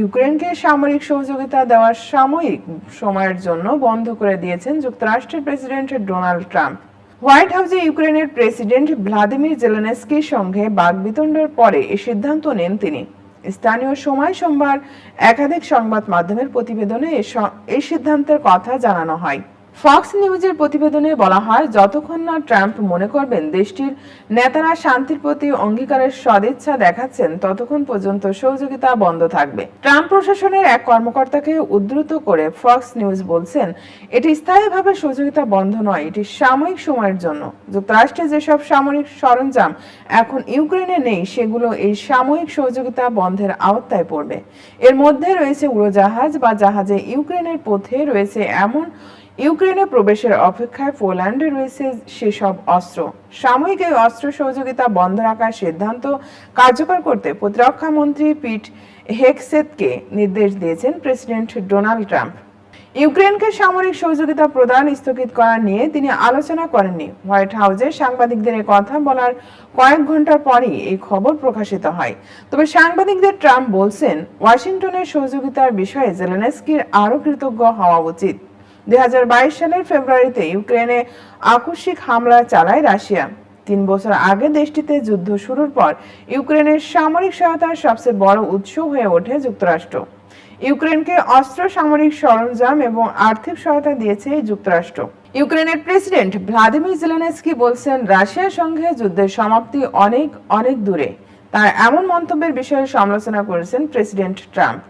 ইউক্রেনকে সামরিক সহযোগিতা দেওয়ার সাময়িক সময়ের জন্য বন্ধ করে দিয়েছেন যুক্তরাষ্ট্রের প্রেসিডেন্ট ডোনাল্ড ট্রাম্প। হোয়াইট হাউসে ইউক্রেনের প্রেসিডেন্ট ভ্লাদিমির জেলেনস্কির সঙ্গে বাগবিতণ্ডের পরে এ সিদ্ধান্ত নেন তিনি। স্থানীয় সময় সোমবার একাধিক সংবাদ মাধ্যমের প্রতিবেদনে এই সিদ্ধান্তের কথা জানানো হয়। ফক্স নিউজের প্রতিবেদনে বলা হয়, যতক্ষণ না ট্রাম্প মনে করবেন দেশটির নেতারা শান্তির প্রতি অঙ্গীকারের সদিচ্ছা দেখাচ্ছেন, ততক্ষণ পর্যন্ত সহযোগিতা বন্ধ থাকবে। ট্রাম্প প্রশাসনের এক কর্মকর্তাকে উদ্ধৃত করে ফক্স নিউজ বলছেন, এটি স্থায়ীভাবে সহযোগিতা বন্ধ নয়, এটি সাময়িক সময়ের জন্য। যুক্তরাষ্ট্রে যেসব সামরিক সরঞ্জাম এখন ইউক্রেনে নেই, সেগুলো এই সাময়িক সহযোগিতা বন্ধের আওতায় পড়বে। এর মধ্যে রয়েছে উড়োজাহাজ বা জাহাজে ইউক্রেনের পথে রয়েছে এমন ইউক্রেনে প্রবেশের অপেক্ষায় পোল্যান্ডে রয়েছে সেসব অস্ত্র। সাময়িক এই অস্ত্র সহযোগিতা বন্ধ রাখার সিদ্ধান্ত কার্যকর করতে প্রতিরক্ষা মন্ত্রী পিট হেকসেতকে নির্দেশ দিয়েছেন প্রেসিডেন্ট ডোনাল্ড ট্রাম্প। ইউক্রেনকে সামরিক সহযোগিতা প্রদান স্থগিত করা নিয়ে তিনি আলোচনা করেননি। হোয়াইট হাউসে সাংবাদিকদের কথা বলার কয়েক ঘণ্টার পরই এই খবর প্রকাশিত হয়। তবে সাংবাদিকদের ট্রাম্প বলছেন, ওয়াশিংটনের সহযোগিতার বিষয়ে জেলেনস্কির আরও কৃতজ্ঞ হওয়া উচিত। দুই সালের ফেব্রুয়ারিতে ইউক্রেনে আকস্মিক হামলা চালায় রাশিয়া। তিন বছর আগে দেশটিতে যুদ্ধ শুরুর পর ইউক্রেনের সামরিক সহায়তার সবচেয়ে বড় উৎস হয়ে ওঠে যুক্তরাষ্ট্র। ইউক্রেনকে অস্ত্র সামরিক সরঞ্জাম এবং আর্থিক সহায়তা দিয়েছে যুক্তরাষ্ট্র। ইউক্রেনের প্রেসিডেন্ট ভ্লাদিমির জেলেনস্কি বলছেন, রাশিয়ার সঙ্গে যুদ্ধের সমাপ্তি অনেক অনেক দূরে। তার এমন মন্তব্যের বিষয়ে সমালোচনা করেছেন প্রেসিডেন্ট ট্রাম্প।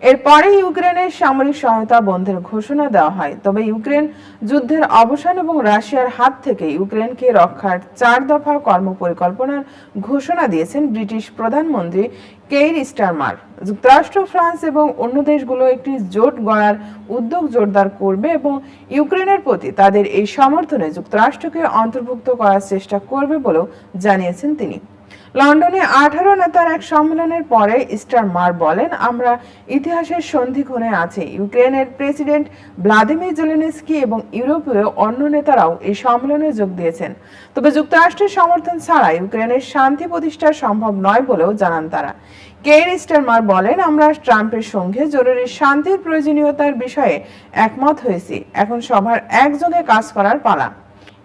এরপরে ইউক্রেনের সামরিক সহায়তা বন্ধের ঘোষণা দেওয়া হয়। তবে ইউক্রেন যুদ্ধের অবসান এবং রাশিয়ার হাত থেকে ইউক্রেনকে রক্ষার চার দফা কর্মপরিকল্পনার ঘোষণা দিয়েছেন ব্রিটিশ প্রধানমন্ত্রী কেইর স্টারমার। যুক্তরাষ্ট্র, ফ্রান্স এবং অন্য দেশগুলো একটি জোট গড়ার উদ্যোগ জোরদার করবে এবং ইউক্রেনের প্রতি তাদের এই সমর্থনে যুক্তরাষ্ট্রকে অন্তর্ভুক্ত করার চেষ্টা করবে বলেও জানিয়েছেন তিনি। লন্ডনে আঠারো নেতার এক সম্মেলনের পরে ইস্টার মার বলেন, আমরা ইতিহাসের সন্ধিক্ষণে আছি। ইউক্রেনের প্রেসিডেন্ট ভ্লাদিমির জেলেনস্কি এবং ইউরোপীয় অন্য নেতারাও এই সম্মেলনে যোগ দিয়েছেন। তবে যুক্তরাষ্ট্রের সমর্থন ছাড়া ইউক্রেনের শান্তি প্রতিষ্ঠা সম্ভব নয় বলেও জানান তারা। কেইর স্টারমার বলেন, আমরা ট্রাম্পের সঙ্গে জরুরি শান্তির প্রয়োজনীয়তার বিষয়ে একমত হয়েছি। এখন সবার একযোগে কাজ করার পালা।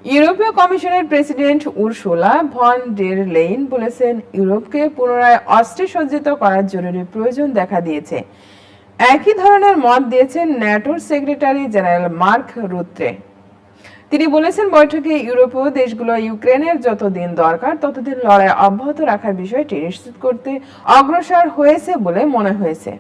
ইউরোপীয় কমিশনের president Ursula von der Leyen বলেছেন, ইউরোপকে পুনরায় অস্ত্রে সজ্জিত করার জরুরি প্রয়োজন দেখা দিয়েছে। একই ধরনের মত দিয়েছেন ন্যাটোর সেক্রেটারি জেনারেল মার্ক রুত্রে। তিনি বলেছেন, বৈঠকে ইউরোপীয় দেশগুলো ইউক্রেনের যতদিন দরকার, ততদিন লড়াই অব্যাহত রাখার বিষয়টি নিশ্চিত করতে অগ্রসর হয়েছে বলে মনে হয়েছে।